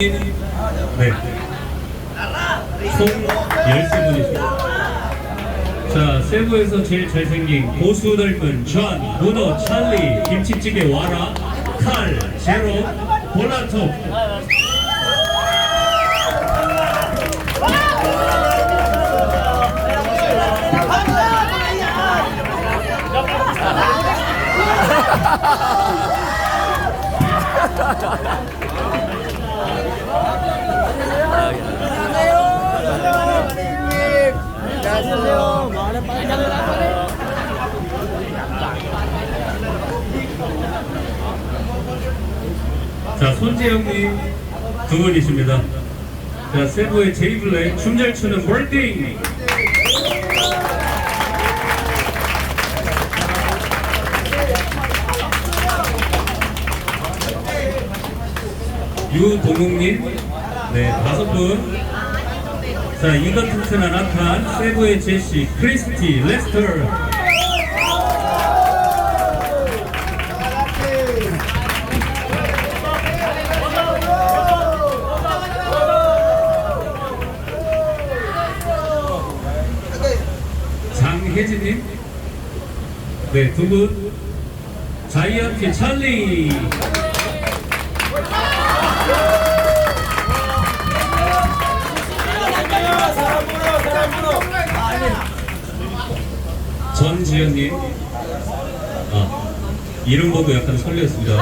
네. 총 10분이십니다. 자, 세부에서 제일 잘생긴 고수 닮은 존, 문어, 찰리, 김치찌개 와라, 칼, 제로, 볼라톱. 자, 손재영님 두 분이십니다. 자, 세부의 제이블랙 춤 잘 추는 볼딩. 유동욱님, 네, 다섯 분. 자, 이것 튼튼한 악한 세부의 제시, 크리스티, 레스터. 장혜진님, 네, 두 분. 자이언티 찰리. 전지현님, 아, 이름 보고 약간 설레었습니다.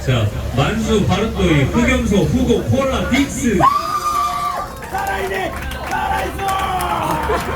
자, 만수, 바르토이, 흑염소, 후고, 콜라, 빅스. 살아있네! 살아있어!